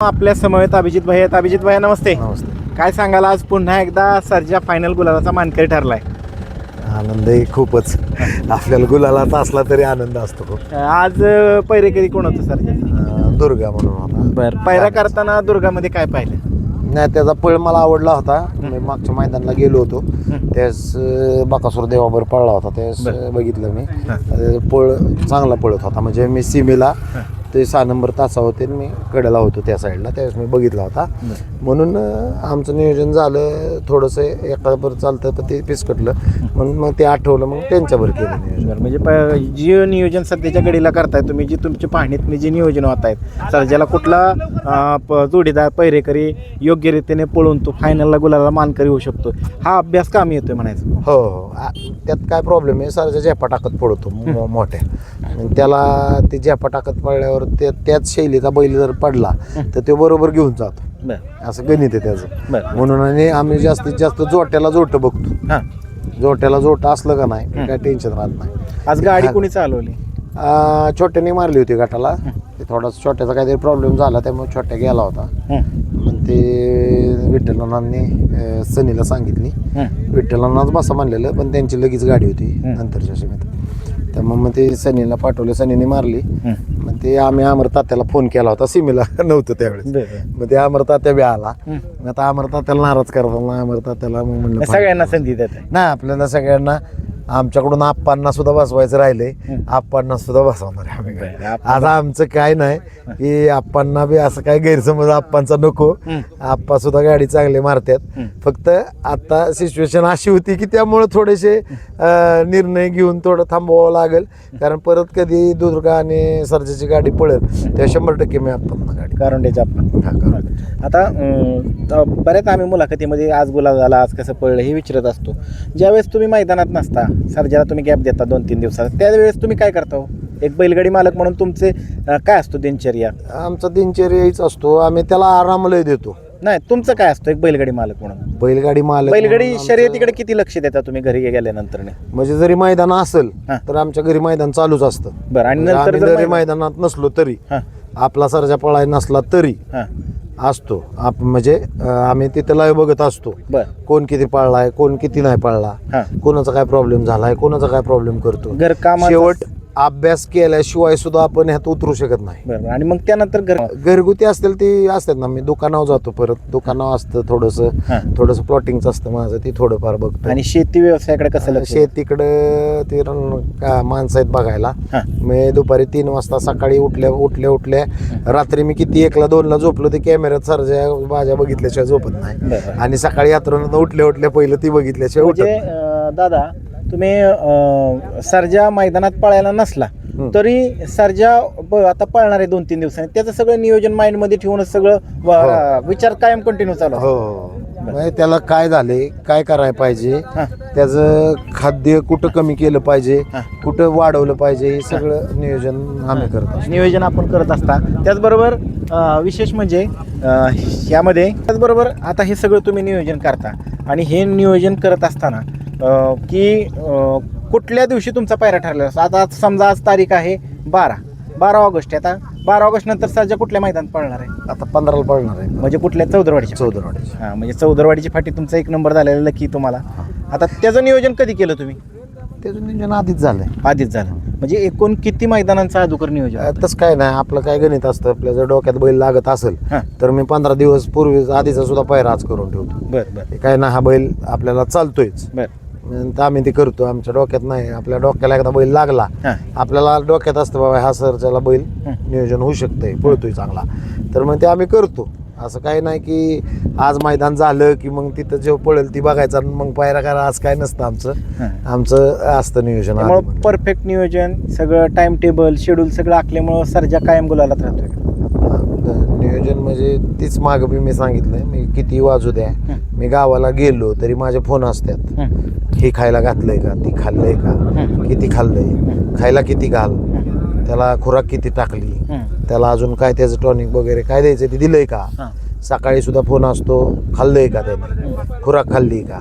आपल्या समवेत अभिजित भाई आहेत. अभिजित भाई नमस्ते. नमस्ते. काय सांगाल आज पुन्हा एकदा सर्जा फायनल गुलालाचा मानकरी ठरलाय. आनंदही खूपच. आपल्याला गुलालात असला तरी आनंद असतो खूप. आज अं, पहिरेकरी कोण होतं सर्जा? अं, दुर्गा म्हणून होता. बर. पायरा करताना दुर्गामध्ये काय पाहिलं? नाही त्याचा पळ मला आवडला होता. मी मागच्या मैदानाला गेलो होतो. त्यावेळेस अं, बाकासूर देवाबर पळला होता. त्यावेळेस अं, बघितलं मी. अं, पळ चांगला पळत होता. म्हणजे मी सीमेला ते सहा नंबर तासा होते आणि मी कडेला होतो त्या साईडला त्यावेळेस मी बघितला होता. म्हणून आमचं नियोजन झालं थोडंसं एकाबर चालतं तर ते पिसकटलं. म्हणून मग ते आठवलं मग त्यांच्यावर केलं नियोजन. म्हणजे प- जे नियोजन सध्याच्या घडीला करताय तुम्ही जी तुमची पाहणीतनी जे नियोजन होत आहेत सर्जाला कुठला अं, प- जोडीदार पहिरेकरी योग्य रीतीने पळून तो फायनलला गुलाला मानकरी होऊ शकतो हा अभ्यास कामी येतोय म्हणायचं. हो हो. आ- त्यात काय प्रॉब्लेम आहे? सारख्या झेपा टाकत पडतो मो- मोठ्या. आणि त्याला ते झेपा टाकत पडल्यावर ते त्याच शैलीचा बैल जर पडला तर ते बरोबर घेऊन जातो. असं गणित आहे त्याचं. म्हणून आणि आम्ही जास्तीत जास्त जोट्याला जोट बघतो. जोट्याला जोट असलं का नाही काय टेन्शन राहत नाही. आज गाडी कोणी चालवली? छोट्याने मारली होती गटाला. ते थोडासा छोट्याचा काहीतरी प्रॉब्लेम झाला त्यामुळे छोट्या गेला होता. मग ते विठ्ठलनांनी अ, सनीला सांगितली. विठ्ठलांनाच बसा म्हणलेलं पण त्यांची लगेच गाडी होती. नंतरच्या सीमेत. त्यामुळे मग ते सनीला पाठवलं सनीने मारली. मग ते आम्ही अमर तात्याला फोन केला होता. सीमेला नव्हतं त्यावेळेस. मग ते अमर तात्या बी आला. मग आता अमर तात्याला नाराज करताना अमर तात्याला मग म्हणलं सगळ्यांना संधी देत नाही आपल्याला सगळ्यांना आमच्याकडून आप्पांना सुद्धा बसवायचं राहिलंय हं. आप्पांना सुद्धा बसवणार आहे आम्ही काय. आता आमचं काय नाही की आप्पांना बी असं काय गैरसमज आप्पांचा नको. आप्पा सुद्धा गाडी चांगली मारतात. फक्त आता सिच्युएशन अशी होती की त्यामुळे थोडेसे अं, निर्णय घेऊन थोडं थांबवावं लागेल कारण परत कधी दुर्गा आणि सर्जाची गाडी पळेल तेव्हा शंभर टक्के मी आप्पांना गाडी कारंडेच्या आपण हा, करू. आता अं, त- बऱ्याच आम्ही मुलाखतीमध्ये आज गुलाब झाला आज कसं पडलं हे विचारत असतो ज्यावेळेस तुम्ही मैदानात नसता सर्जाला तुम्ही गॅप देता दोन तीन दिवसात त्यावेळेस तुम्ही काय करता हो? एक बैलगाडी मालक म्हणून तुमचे अं, काय असतो दिनचर्या? आमचा दिनचर्याच असतो. आम्ही त्याला आराम लय देतो. नाही तुमचं काय असतो एक बैलगाडी मालक म्हणून? बैलगाडी मालक बैलगाडी म्हणून शर्यतीकडे किती लक्ष देता तुम्ही घरी गेल्यानंतर म्हणजे जरी मैदान असेल हा. तर आमच्या घरी मैदान चालूच असतं. बरं आणि म्हणजे नंतर आम्ही जर जरी मैदान- मैदानात नसलो तरी हां. आपला सरजा पळाय नसला तरी हां. असतो. आप म्हणजे अं, आम्ही तिथं लाईव्ह बघत असतो. बरं. कोण किती पळलाय कोण किती नाही पळला. हां. कोणाचा काय प्रॉब्लेम झालाय कोणाचा काय प्रॉब्लेम करतो. घरकामाचं- शेवट अभ्यास केल्याशिवाय सुद्धा आपण ह्यात उतरू शकत नाही. आणि मग त्यानंतर घर घरगुती असतील ती असतात ना मी दुकानावर जातो परत. दुकानावर असतं थोडंसं हां. थोडंसं प्लॉटिंगचं असतं माझं ती थोडंफार बघतो. आणि शेती व्यवसायाकडे कसं लक्ष? शेतीकडं ते रण- का माणसं आहेत बघायला. हां. मी दुपारी तीन वाजता सकाळी उठल्या उठल्या उठल्या रात्री मी किती एकला दोनला झोपलो ते कॅमेऱ्यात सरजा माझ्या बघितल्याशिवाय झोपत नाही. आणि सकाळी यात्रेनं उठल्या उठल्या पहिलं ती बघितल्याशिवाय म्हणजे. अं, दादा तुम्ही सर्जा मैदानात पळायला नसला. तरी सर्जा आता पळणार आहे दोन तीन दिवसांनी त्याचं सगळं नियोजन माइंडमध्ये ठेवूनच सगळं हो. विचार कायम कंटिन्यू चालू हो म्हणजे त्याला काय झाले काय करायला पाहिजे. त्याचं खाद्य कुठं कमी केलं पाहिजे. कुठं वाढवलं पाहिजे हे सगळं नियोजन आम्ही करतो नियोजन आपण करत असता त्याचबरोबर विशेष म्हणजे यामध्ये त्याचबरोबर आता हे सगळं तुम्ही नियोजन करता आणि हे नियोजन करत असताना की कुठल्या दिवशी तुमचा पायरा ठरलेला असतो? आता आज समजा आज तारीख आहे बारा. बारा ऑगस्ट आहे. आता बारा ऑगस्ट नंतर सर्जा कुठल्या मैदानात पळणार आहे? आता पंधराला पळणार आहे. म्हणजे कुठल्या? चौदरवाडीच्या चौदरवाडीची हां म्हणजे चौदरवाडीची फाटी तुमचा एक नंबर झालेला लकी तुम्हाला. आता त्याचं नियोजन कधी केलं तुम्ही? त्याचं नियोजन आधीच झालंय. आधीच झालं. म्हणजे एकूण किती मैदानांचं अगोदर नियोजन तसं काय नाही. आपलं काय गणित असतं? आपल्या जर डोक्यात बैल लागत असेल हां. तर मी पंधरा दिवस पूर्वी आधीचा सुद्धा पायरा आज करून ठेवतो. बरं बरं. काय ना हा बैल आपल्याला चालतोयच. बरं. नंतर आम्ही ते करतो आमच्या डोक्यात नाही. आपल्या डोक्याला एकदा बैल लागला हां. आपल्याला डोक्यात असतं बाबा हा सरच्याला बैल हं. नियोजन होऊ शकतंय पळतोय चांगला. तर मग ते आम्ही करतो. असं काही नाही की आज मैदान झालं की मग तिथं जे पळेल ती बघायचं आणि मग पायरा करा आज काय नसतं आमचं. हां. आमचं असतं नियोजन आधी त्यामुळं म्हणजे. परफेक्ट नियोजन सगळं टाइम टेबल शेड्यूल सगळं आखल्यामुळं सर्जा कायम गुलालात राहतोय. नियोजन म्हणजे तीच मागं बी मी सांगितलंय. मी किती वाजू द्या. हं. मी गावाला गेलो तरी माझे फोन असतात हं, खायला घातलंय का? ती खाल्लंय का? किती खाल्लंय? खायला किती घाल? त्याला खुराक किती टाकली? त्याला अजून काय त्याचं टॉनिक वगैरे काय द्यायचं ते दिलंय का? सकाळी सुद्धा फोन असतो. खाल्लंय का त्याने? खुराक खाल्ली का?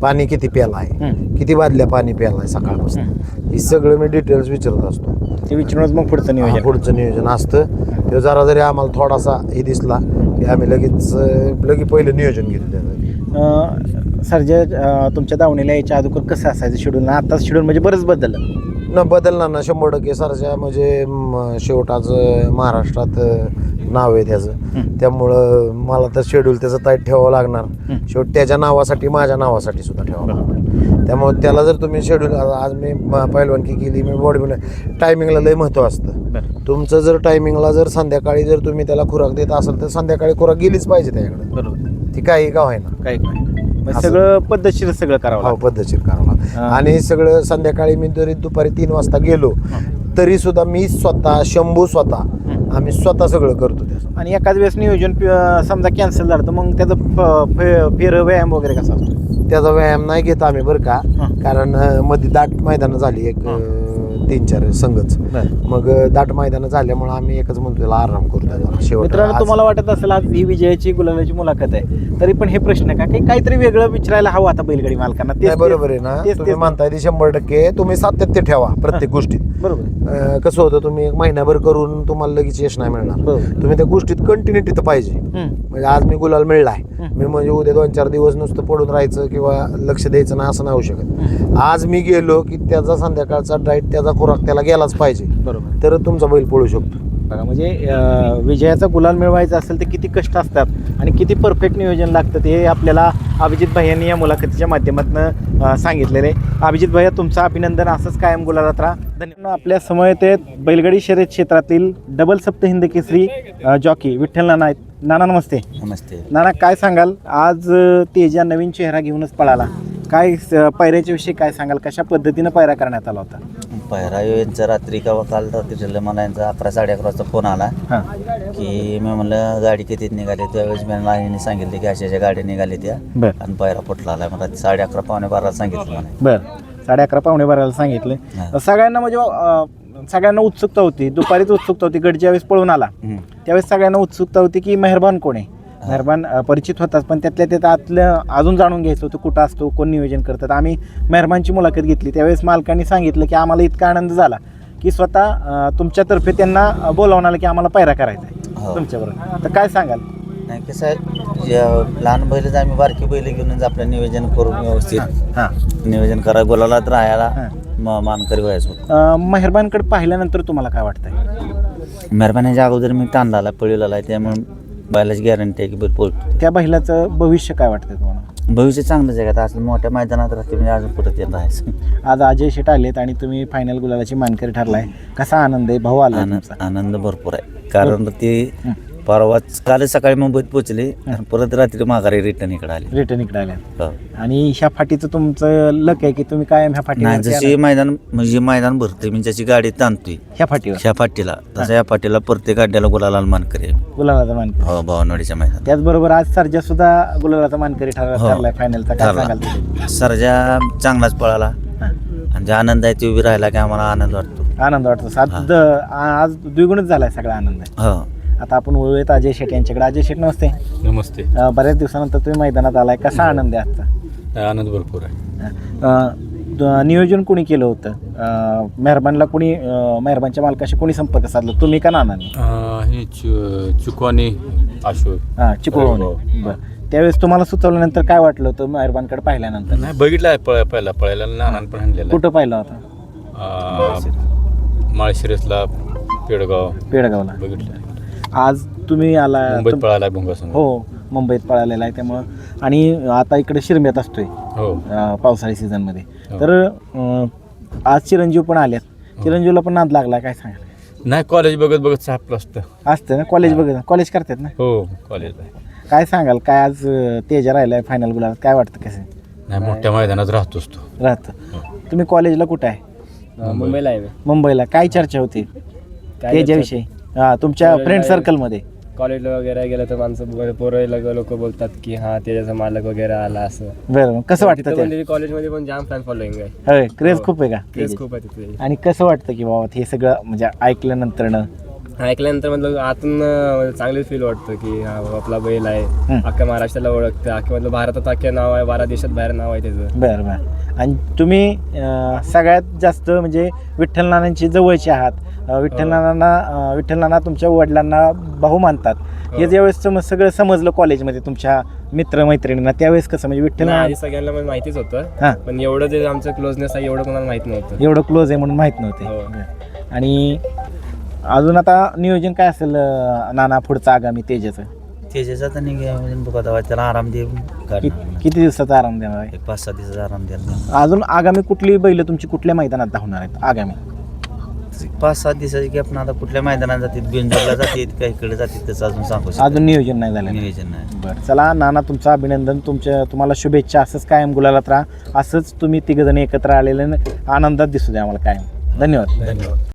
पाणी किती प्यालाय? हं. किती बादल्या पाणी प्यालाय सकाळपासून? हे. सगळं मी डिटेल्स विचारत असतो. ते विचारूनच मग पुढचं नियोजन. पुढचं नियोजन असतं. तो जरा जरी आम्हाला थोडासा हे दिसला की आम्ही लगेच लगेच पहिलं नियोजन घेतो त्याचं. अं, सर्जा अं, तुमच्या दावणीला यायच्या अगोदर कसं असायचं शेड्यूल आता शेड्यूल म्हणजे बरंच बदललं. न बदलणार ना शंभर टक्के. सरच्या म्हणजे म, शेवटाचं महाराष्ट्रात अं, नाव आहे त्याचं. त्यामुळं मला तर शेड्यूल त्याचं टाईट ठेवावं लागणार. हं. शेवट त्याच्या नावासाठी माझ्या नावासाठी सुद्धा ठेवावं लागणार. त्यामुळे त्याला जर तुम्ही शेड्यूल आज मी म- पहिलवानकी केली मी बॉडी टायमिंगला लय महत्त्व असतं. बरं तुमचं जर टायमिंगला जर संध्याकाळी जर तुम्ही त्याला खुराक देत असाल तर संध्याकाळी खुराक गेलीच पाहिजे त्याच्याकडे. बरोबर. ती काही का होईना. म्हणजे असं. सगळं पद्धतशीर सगळं करावं हो लागतं. पद्धतशीर करावं हा. आणि सगळं संध्याकाळी मी जरी दुपारी तीन वाजता गेलो तरी सुद्धा मी स्वतः शंभू स्वतः आम्ही स्वतः सगळं करतो त्याचं. आणि एकाच वेळेस नियोजन प- समजा कॅन्सल झालं तर मग त्याचं फ- फे- फेर व्यायाम वगैरे कसा असतो? त्याचा व्यायाम नाही घेत आम्ही बरं का. हा. कारण अं, मध्ये दाट मैदानं झाली एक हा. अं, तीन चार संघच. मग दाट मैदानं झाल्यामुळे आम्ही एकच म्हणतो त्याला आराम करू शेवट मित्रांनो तुम्हाला वाटत असेल आज ही विजयाची गुलालाची मुलाखत आहे. तरी पण हे प्रश्न का? काही काहीतरी वेगळं विचारायला हवं आता बैलगाडी मालकांना. नाही, बरोबर आहे ना. तुम्ही म्हणताय ते शंभर टक्के. तुम्ही सातत्य ठेवा प्रत्येक गोष्टीत. बरोबर कसं होतं तुम्ही एक महिनाभर करून तुम्हाला लगेच यश नाही मिळणार. तुम्ही त्या गोष्टीत कंटिन्युटी तर पाहिजे. म्हणजे आज मी गुलाल मिळलाय. मी म्हणजे उद्या दोन चार दिवस नुसतं पडून राहायचं किंवा लक्ष द्यायचं ना असं नाही होऊ शकत. आज मी गेलो की त्याचा संध्याकाळचा डाईट त्याचा खुराक त्याला गेलाच पाहिजे. बरोबर. तर तुमचा बैल पळू शकतो. बघा म्हणजे अं, विजयाचा गुलाल मिळवायचा असेल तर किती कष्ट असतात आणि किती परफेक्ट नियोजन लागतं ते आपल्याला अभिजित भाई या मुलाखतीच्या माध्यमातून सांगितलेलं. आहे अभिजित भैया तुमचं अभिनंदन. असंच कायम गुलालात राहा. धन्यवाद. आपल्या समयेत आहेत बैलगाडी शर्यत क्षेत्रातील डबल सप्त हिंद केसरी जॉकी विठ्ठल नाना आहेत. नाना नमस्ते. नमस्ते. नाना काय सांगाल? आज अं, तेजा नवीन चेहरा घेऊनच पळाला. काय स- पायऱ्याच्या विषयी काय सांगाल? कशा पद्धतीनं पायरा करण्यात आला होता? पहिरा यांचा रात्री किंवा काल रात्री ठरलं मला यांचा अकरा साडे अकरा वाजता फोन आला हां. की मी म्हणलं गाडी कितीत निघाली? त्यावेळेस मी लाईनीने सांगितले की अशा अशा गाड्या निघाली त्या. बर. आणि पहिरा फुटला आला. मला साडे अकरा पावणे बाराला सांगितलं मला बर. साडे अकरा पावणे बाराला सांगितलं. सगळ्यांना म्हणजे अं, सगळ्यांना उत्सुकता होती. दुपारीच उत्सुकता होती. गड ज्यावेळेस पळून आला. हम्म. त्यावेळेस सगळ्यांना उत्सुकता होती की मेहरबान कोण आहे? मेहरबान परिचित होताच पण त्यातल्या त्यात आतलं अजून जाणून घ्यायचं होतं कुठं असतो कोण नियोजन करतात. आम्ही मेहरबानची मुलाखत घेतली. त्यावेळेस मालकांनी सांगितलं की आम्हाला इतका आनंद झाला की स्वतः तुमच्यातर्फे त्यांना बोलावून आलं की आम्हाला पायरा करायचा आहे. हो. तुमच्याबरोबर. तर काय सांगाल? नाही कसं आहे लहान बैलच आम्ही बारकी बैल घेऊनच आपलं नियोजन करून व्यवस्थित. हां. नियोजन करा गोलालात राहायला हां. म- मानकरी व्हायचं मेहरबानकडे पाहिल्यानंतर तुम्हाला काय वाटतंय? मेहरबानीच्या अगोदर मी तांदळाला पळीला आहे त्यामुळे बैलाची गॅरंटी आहे की बैल पळतो त्या बैलाचं भविष्य काय वाटतंय तुम्हाला? भविष्य चांगलंच आहे का? असं मोठ्या मैदानात राहते म्हणजे अजून परत येत राहायचं आज अजय शेट आलेत आणि तुम्ही फायनल गुलालाची मानकरी ठरलाय. कसा आनंद आहे? भाऊ आला आनंद आनंद भरपूर आहे. कारण ते परवाच काल सकाळी मुंबईत आणि परत रात्री माघारी रिटर्न इकडे आले. रिटर्न इकडे आल्या हो. आणि ह्या फाटीचं तुमचं लक आहे की तुम्ही कायम ह्या नाही फाटी जशी मैदान म्हणजे मैदान भरते मी ज्याची गाडी ताणतोय. ह्या फाटीवर? ह्या पाटीला तसं या पाटीला प्रत्येक गाड्याला गुलाला मानकरी आहे. गुलालाचा मानकरी. हो भावनवाडीच्या मैदान त्याचबरोबर आज सर्जा सुद्धा गुलालाचा मानकरी ठर हो. ठरलाय फायनलचा काय सांगाल तुम्ही? ठरला सरजा चांगलाच पळाला. हां. आणि जे आनंद आहे ते उभी राहिला की आम्हाला आनंद वाटतो. आनंद वाटतो. सात आज द्विगुणच झालाय सगळा आनंद. आहे हो. आता आपण वळूयात अजय शेट यांच्याकडे. अजय शेट नमस्ते. नमस्ते. अं, बऱ्याच दिवसानंतर तुम्ही मैदानात आलाय. कसा आनंद आहे आजचा? आनंद भरपूर आहे. अ, द- नियोजन कोणी केलं होतं? अ, मेहरबानला कोणी अ, मेहरबानच्या मालकाशी कोणी संपर्क साधला? तुम्ही का नानांनी? अं, हे चु चुकवानी अशोक. हां चिपळूण हो. बरं. त्यावेळेस तुम्हाला सुचवल्यानंतर काय वाटलं होतं मेहरबानकडे पाहिल्यानंतर? नाही बघितलं आहे पळ पहिला पळायला नानान पण आणलेला कुठं पाहिलं होतं. माळशिरसला पेडगाव. पेडगावला. बघितलं. आज तुम्ही आला मुंबईत तुम- पळाला हो मुंबईत पळालेला आहे त्यामुळं. आणि आता इकडे शिरम्यात असतोय हो. अ, पावसाळी सीझनमध्ये. हो. तर अ, आज चिरंजीव पण आल्यात चिरंजीवला पण नाद लागला काय सांगाल? नाही कॉलेज बघत बघत सापलं असतं. असतं ना कॉलेज बघत कॉलेज करतात ना? हो कॉलेज आहे काय सांगाल काय आज अ, तेजा राहिलाय फायनल गुलाब काय वाटतं कसं? नाही मोठ्या मैदानात राहतोच तो. राहतं. तुम्ही कॉलेजला कुठं आहे? मुंबईला आहे मी. मुंबईला. काय चर्चा होती? काय तेजाविषयी. हा तुमच्या फ्रेंड. सर्कलमध्ये कॉलेजला वगैरे गेलं तर माणसं पोरं लोक बोलतात की हा त्याचा मालक वगैरे आला असं बरं कसं वाटतं ते म्हणजे कॉलेजमध्ये पण जाम फॅन फॉलोईंग आहे होय क्रेज खूप आहे का क्रेज? खूप आहे तिथे आणि कसं वाटतं की बाबा हे सगळं म्हणजे ऐकल्यानंतर ऐकल्यानंतर मतलब आतून चांगलीच फील वाटतं की हा आपला बैल आहे. अख्ख्या महाराष्ट्राला ओळखतं. अख्ख्या मतलब भारतात अख्ख्या नाव आहे बारा देशात बाहेर नाव आहे त्याचं. बरं बरं. आणि तुम्ही अं, सगळ्यात जास्त म्हणजे विठ्ठल नानांची जवळचे आहात. अं, विठ्ठल नानांना अं, विठ्ठल नाना तुमच्या वडिलांना भाऊ मानतात. हे. ज्यावेळेस सम सगळं समजलं कॉलेजमध्ये तुमच्या मित्रमैत्रिणींना त्यावेळेस कसं म्हणजे विठ्ठल नाही, नाना सगळ्यांना मला माहितीच होतं. हां. पण एवढं जे आमचं क्लोजनेस आहे एवढं कोणाला माहीत नव्हतं. एवढं क्लोज आहे म्हणून माहीत नव्हते. हो. बरं. आणि अजून आता नियोजन काय असेल अं, नाना पुढचं आगामी तेजाचं? त्याच्याचा तर नियोजन बघा तेव्हा त्याला आराम कि- काढणार किती दिवसाचा आराम देणार आहे? एक पाच सहा दिवसाचा आराम द्यायला अजून आगामी कुठली बैल तुमची कुठल्या मैदानात धावणार आहेत आगामी? पाच सात दिवसाची की आपण आता कुठल्या मैदानात जातील बिंजरला जातील का इकडे जातील त्याचं अजून सांगू शकतो अजून नियोजन नाही झालं नियोजन नाही. बरं चला नाना तुमचं अभिनंदन तुमच्या तुम्हाला शुभेच्छा असंच कायम गुलालात राहा. असंच तुम्ही तिघजण एकत्र आलेले आनंदात दिसू द्या आम्हाला कायम. धन्यवाद. धन्यवाद.